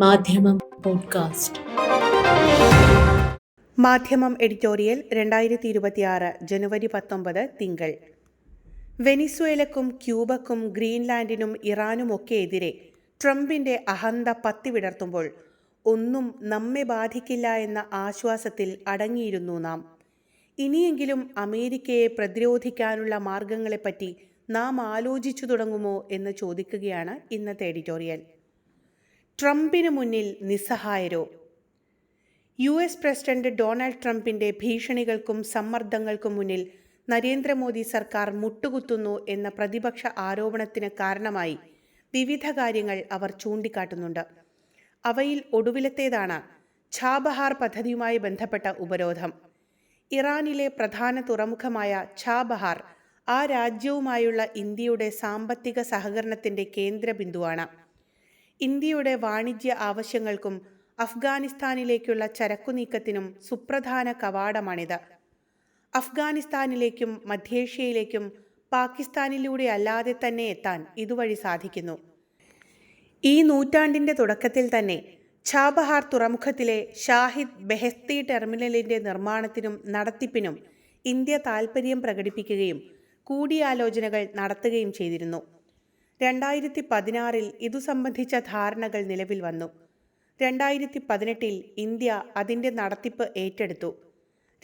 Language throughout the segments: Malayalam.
മാധ്യമം പോഡ്കാസ്റ്റ്. മാധ്യമം എഡിറ്റോറിയൽ രണ്ടായിരത്തി ഇരുപത്തിയാറ് ജനുവരി പത്തൊമ്പത് തിങ്കൾ. വെനിസ്വേലക്കും ക്യൂബക്കും ഗ്രീൻലാൻഡിനും ഇറാനുമൊക്കെ എതിരെ ട്രംപിന്റെ അഹന്ത പത്തിവിടർത്തുമ്പോൾ ഒന്നും നമ്മെ ബാധിക്കില്ല എന്ന ആശ്വാസത്തിൽ അടങ്ങിയിരുന്നു നാം. ഇനിയെങ്കിലും അമേരിക്കയെ പ്രതിരോധിക്കാനുള്ള മാർഗങ്ങളെപ്പറ്റി നാം ആലോചിച്ചു തുടങ്ങുമോ എന്ന് ചോദിക്കുകയാണ് ഇന്നത്തെ എഡിറ്റോറിയൽ. ട്രംപിന് മുന്നിൽ നിസ്സഹായരോ? യു എസ് പ്രസിഡന്റ് ഡൊണാൾഡ് ട്രംപിന്റെ ഭീഷണികൾക്കും സമ്മർദ്ദങ്ങൾക്കും മുന്നിൽ നരേന്ദ്രമോദി സർക്കാർ മുട്ടുകുത്തുന്നു എന്ന പ്രതിപക്ഷ ആരോപണത്തിന് കാരണമായി വിവിധ കാര്യങ്ങൾ അവർ ചൂണ്ടിക്കാട്ടുന്നുണ്ട്. അവയിൽ ഒടുവിലത്തേതാണ് ഛാബഹാർ പദ്ധതിയുമായി ബന്ധപ്പെട്ട ഉപരോധം. ഇറാനിലെ പ്രധാന തുറമുഖമായ ഛാബഹാർ ആ രാജ്യവുമായുള്ള ഇന്ത്യയുടെ സാമ്പത്തിക സഹകരണത്തിന്റെ കേന്ദ്ര ബിന്ദുവാണ് ഇന്ത്യയുടെ വാണിജ്യ ആവശ്യങ്ങൾക്കും അഫ്ഗാനിസ്ഥാനിലേക്കുള്ള ചരക്കുനീക്കത്തിനും സുപ്രധാന കവാടമാണിത്. അഫ്ഗാനിസ്ഥാനിലേക്കും മധ്യേഷ്യയിലേക്കും പാകിസ്ഥാനിലൂടെ അല്ലാതെ തന്നെ എത്താൻ ഇതുവഴി സാധിക്കുന്നു. ഈ നൂറ്റാണ്ടിന്റെ തുടക്കത്തിൽ തന്നെ ഛാബഹാർ തുറമുഖത്തിലെ ഷാഹിദ് ബെഹസ്തി ടെർമിനലിന്റെ നിർമ്മാണത്തിനും നടത്തിപ്പിനും ഇന്ത്യ താൽപ്പര്യം പ്രകടിപ്പിക്കുകയും കൂടിയാലോചനകൾ നടത്തുകയും ചെയ്തിരുന്നു. രണ്ടായിരത്തി പതിനാറിൽ ഇതു സംബന്ധിച്ച ധാരണകൾ നിലവിൽ വന്നു. രണ്ടായിരത്തി പതിനെട്ടിൽ ഇന്ത്യ അതിന്റെ നടത്തിപ്പ് ഏറ്റെടുത്തു.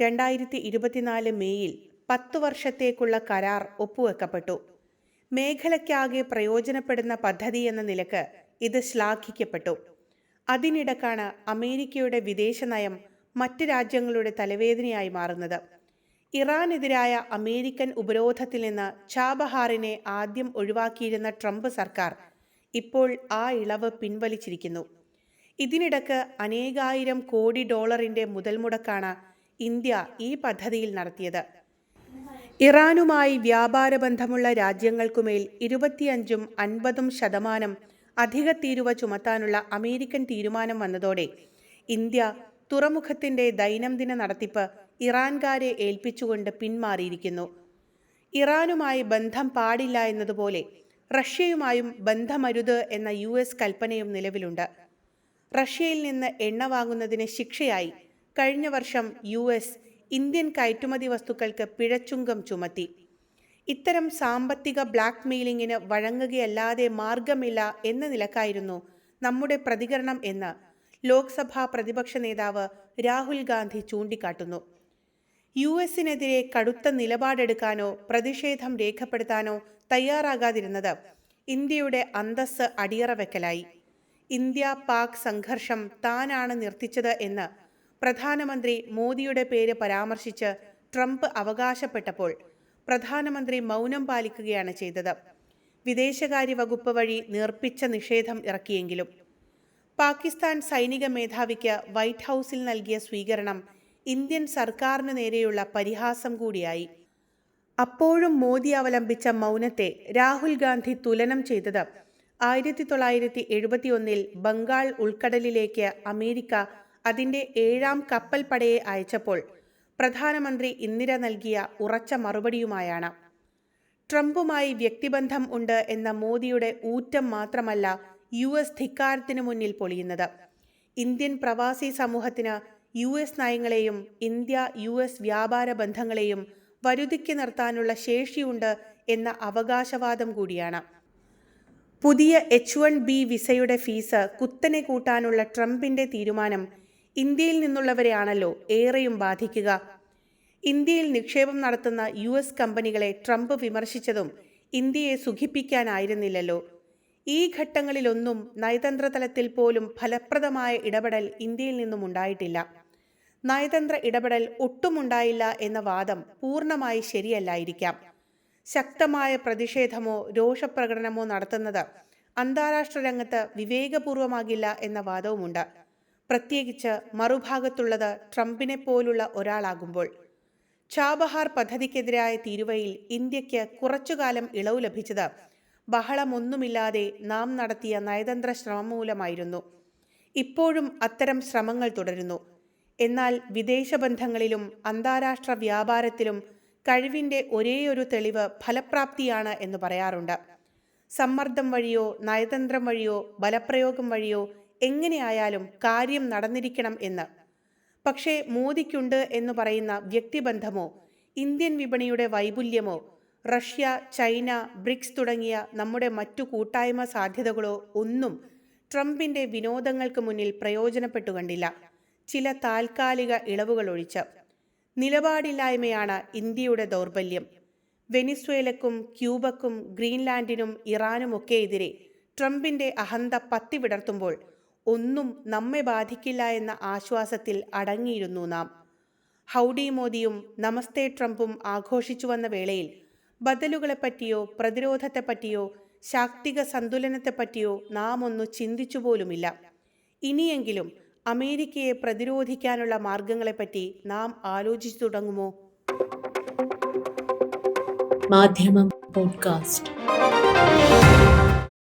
രണ്ടായിരത്തി ഇരുപത്തിനാല് മെയ്യിൽ പത്തു വർഷത്തേക്കുള്ള കരാർ ഒപ്പുവെക്കപ്പെട്ടു. മേഖലയ്ക്കാകെ പ്രയോജനപ്പെടുന്ന പദ്ധതി എന്ന നിലയ്ക്ക് ഇത് ശ്ലാഘിക്കപ്പെട്ടു. അതിനിടക്കാണ് അമേരിക്കയുടെ വിദേശനയം മറ്റ് രാജ്യങ്ങളുടെ തലവേദനയായി മാറുന്നത്. ഇറാനെതിരായ അമേരിക്കൻ ഉപരോധത്തിൽ നിന്ന് ചാബഹാറിനെ ആദ്യം ഒഴിവാക്കിയിരുന്ന ട്രംപ് സർക്കാർ ഇപ്പോൾ ആ ഇളവ് പിൻവലിച്ചിരിക്കുന്നു. ഇതിനിടക്ക് അനേകായിരം കോടി ഡോളറിന്റെ മുതൽ മുടക്കാണ് ഇന്ത്യ ഈ പദ്ധതിയിൽ നടത്തിയത്. ഇറാനുമായി വ്യാപാര ബന്ധമുള്ള രാജ്യങ്ങൾക്കുമേൽ ഇരുപത്തിയഞ്ചും അൻപതും ശതമാനം അധിക തീരുവ ചുമത്താനുള്ള അമേരിക്കൻ തീരുമാനം വന്നതോടെ ഇന്ത്യ തുറമുഖത്തിന്റെ ദൈനംദിന നടത്തിപ്പ് ഇറാൻകാരെ ഏൽപ്പിച്ചുകൊണ്ട് പിന്മാറിയിരിക്കുന്നു. ഇറാനുമായി ബന്ധം പാടില്ല എന്നതുപോലെ റഷ്യയുമായും ബന്ധമരുത് എന്ന യു എസ് കൽപ്പനയും നിലവിലുണ്ട്. റഷ്യയിൽ നിന്ന് എണ്ണ വാങ്ങുന്നതിന് ശിക്ഷയായി കഴിഞ്ഞ വർഷം യു എസ് ഇന്ത്യൻ കയറ്റുമതി വസ്തുക്കൾക്ക് പിഴച്ചുങ്കം ചുമത്തി. ഇത്തരം സാമ്പത്തിക ബ്ലാക്ക് മെയിലിങ്ങിന് വഴങ്ങുകയല്ലാതെ മാർഗമില്ല എന്ന നിലക്കായിരുന്നു നമ്മുടെ പ്രതികരണം എന്ന് ലോക്സഭാ പ്രതിപക്ഷ നേതാവ് രാഹുൽ ഗാന്ധി ചൂണ്ടിക്കാട്ടുന്നു. യു എസിനെതിരെ കടുത്ത നിലപാടെടുക്കാനോ പ്രതിഷേധം രേഖപ്പെടുത്താനോ തയ്യാറാകാതിരുന്നത് ഇന്ത്യയുടെ അന്തസ് അടിയറവെക്കലായി. ഇന്ത്യ പാക് സംഘർഷം താനാണ് നിർത്തിച്ചത് എന്ന് പ്രധാനമന്ത്രി മോദിയുടെ പേര് പരാമർശിച്ച് ട്രംപ് അവകാശപ്പെട്ടപ്പോൾ പ്രധാനമന്ത്രി മൗനം പാലിക്കുകയാണ് ചെയ്തത്. വിദേശകാര്യ വകുപ്പ് വഴി നിർപ്പിച്ച നിഷേധം ഇറക്കിയെങ്കിലും. പാകിസ്ഥാൻ സൈനിക മേധാവിക്ക് വൈറ്റ് ഹൗസിൽ നൽകിയ സ്വീകരണം ഇന്ത്യൻ സർക്കാരിന് നേരെയുള്ള പരിഹാസം കൂടിയായി. അപ്പോഴും മോദി അവലംബിച്ച മൗനത്തെ രാഹുൽ ഗാന്ധി തുലനം ചെയ്തത് ആയിരത്തി തൊള്ളായിരത്തി എഴുപത്തിയൊന്നിൽ ബംഗാൾ ഉൾക്കടലിലേക്ക് അമേരിക്ക അതിന്റെ ഏഴാം കപ്പൽ പടയെ അയച്ചപ്പോൾ പ്രധാനമന്ത്രി ഇന്ദിര നൽകിയ ഉറച്ച മറുപടിയുമായാണ്. ട്രംപുമായി വ്യക്തിബന്ധം ഉണ്ട് എന്ന മോദിയുടെ ഊറ്റം മാത്രമല്ല യു എസ് മുന്നിൽ പൊളിയുന്നത്. ഇന്ത്യൻ പ്രവാസി സമൂഹത്തിന് യു എസ് നയങ്ങളെയും ഇന്ത്യ യു എസ് വ്യാപാര ബന്ധങ്ങളെയും വരുതിക്ക് നിർത്താനുള്ള ശേഷിയുണ്ട് എന്ന അവകാശവാദം കൂടിയാണ്. പുതിയ എച്ച് വൺ ബി വിസയുടെ ഫീസ് കുത്തനെ കൂട്ടാനുള്ള ട്രംപിന്റെ തീരുമാനം ഇന്ത്യയിൽ നിന്നുള്ളവരെയാണല്ലോ ഏറെയും ബാധിക്കുക. ഇന്ത്യയിൽ നിക്ഷേപം നടത്തുന്ന യു എസ് കമ്പനികളെ ട്രംപ് വിമർശിച്ചതും ഇന്ത്യയെ സുഖിപ്പിക്കാനായിരുന്നില്ലല്ലോ. ഈ ഘട്ടങ്ങളിലൊന്നും നയതന്ത്ര തലത്തിൽ പോലും ഫലപ്രദമായ ഇടപെടൽ ഇന്ത്യയിൽ നിന്നും ഉണ്ടായിട്ടില്ല നയതന്ത്ര ഇടപെടൽ ഒട്ടുമുണ്ടായില്ല എന്ന വാദം പൂർണമായി ശരിയല്ലായിരിക്കാം. ശക്തമായ പ്രതിഷേധമോ രോഷപ്രകടനമോ നടത്തുന്നത് അന്താരാഷ്ട്ര രംഗത്ത് വിവേകപൂർവമാകില്ല എന്ന വാദവുമുണ്ട്. പ്രത്യേകിച്ച് മറുഭാഗത്തുള്ളത് ട്രംപിനെ പോലുള്ള ഒരാളാകുമ്പോൾ. ചാബഹാർ പദ്ധതിക്കെതിരായ തീരുവയിൽ ഇന്ത്യയ്ക്ക് കുറച്ചുകാലം ഇളവ് ലഭിച്ചത് ബഹളമൊന്നുമില്ലാതെ നാം നടത്തിയ നയതന്ത്ര ശ്രമം മൂലമായിരുന്നു. ഇപ്പോഴും അത്തരം ശ്രമങ്ങൾ തുടരുന്നു. എന്നാൽ വിദേശ ബന്ധങ്ങളിലും അന്താരാഷ്ട്ര വ്യാപാരത്തിലും കഴിവിന്റെ ഒരേയൊരു തെളിവ് ഫലപ്രാപ്തിയാണ് എന്ന് പറയാറുണ്ട്. സമ്മർദ്ദം വഴിയോ നയതന്ത്രം വഴിയോ ബലപ്രയോഗം വഴിയോ എങ്ങനെയായാലും കാര്യം നടന്നിരിക്കണം എന്ന്. പക്ഷേ മോദിക്കുണ്ട് എന്ന് പറയുന്ന വ്യക്തിബന്ധമോ ഇന്ത്യൻ വിപണിയുടെ വൈപുല്യമോ റഷ്യ ചൈന ബ്രിക്സ് തുടങ്ങിയ നമ്മുടെ മറ്റു കൂട്ടായ്മ സാധ്യതകളോ ഒന്നും ട്രംപിന്റെ വിനോദങ്ങൾക്ക് മുന്നിൽ പ്രയോജനപ്പെട്ടു കണ്ടില്ല ചില താൽക്കാലിക ഇളവുകൾ ഒഴിച്ച് നിലപാടില്ലായ്മയാണ് ഇന്ത്യയുടെ ദൗർബല്യം. വെനിസ്വേലക്കും ക്യൂബക്കും ഗ്രീൻലാൻഡിനും ഇറാനുമൊക്കെ എതിരെ ട്രംപിന്റെ അഹന്ത പത്തി വിടർത്തുമ്പോൾ ഒന്നും നമ്മെ ബാധിക്കില്ല എന്ന ആശ്വാസത്തിൽ അടങ്ങിയിരുന്നു നാം. ഹൗഡി മോദിയും നമസ്തേ ട്രംപും ആഘോഷിച്ചു വന്ന വേളയിൽ ബദലുകളെപ്പറ്റിയോ പ്രതിരോധത്തെപ്പറ്റിയോ ശാക്തിക സന്തുലനത്തെപ്പറ്റിയോ നാം ഒന്ന് ചിന്തിച്ചു പോലുമില്ല ഇനിയെങ്കിലും അമേരിക്കയെ പ്രതിരോധിക്കാനുള്ള മാർഗങ്ങളെപ്പറ്റി നാം ആലോചിച്ചു തുടങ്ങുമോ? മാധ്യമം പോഡ്കാസ്റ്റ്.